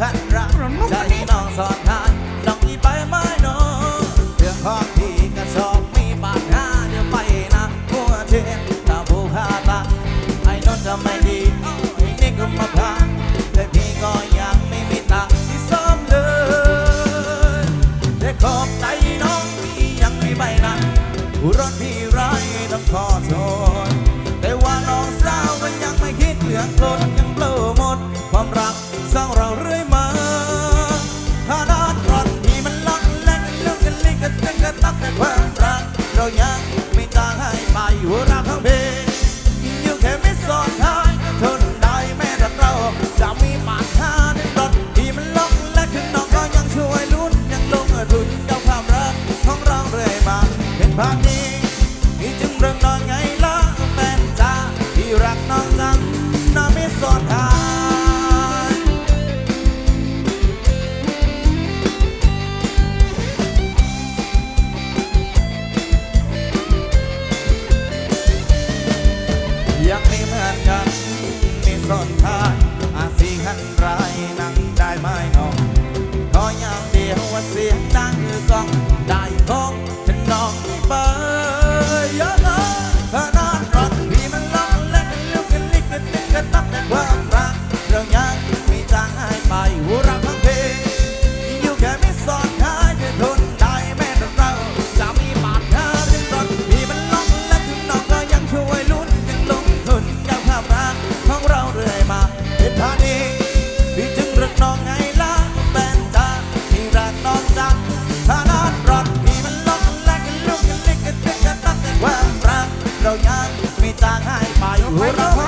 คัรักใจน้องสอนทานน้องอีไปไม่นองเรื่องของพี่ก็ชอบมีปากหาเดี๋ยวไปนะหัวเทนถ้าผู้ฆ่าตาไอ้นนท์จะไม่ดีไอ้นี่ก็มาพาแต่พี่ก็ยังไม่มีตังที่ซ้อมเลยแต่ขอบใจน้องพี่ยังไม่ไปนะรถพี่ร้ายต้องขอโทษแต่ว่าน้องสาวมันยังไม่คิดเหลืองกลนยังเปล่าหมดความรัก พาดีนี่จึงเรื่องนอนไงล่ะแฟนจ้าที่รักน้องนั้นน้องไม่สอดทานยังไม่เหมือนกันไม่สอดทานอาสีหันรนั่งได้ไมน้งขอยางเดียวเสียงดังคือกองได้ของ น้องไปอย่าลา จางห้ไปหัว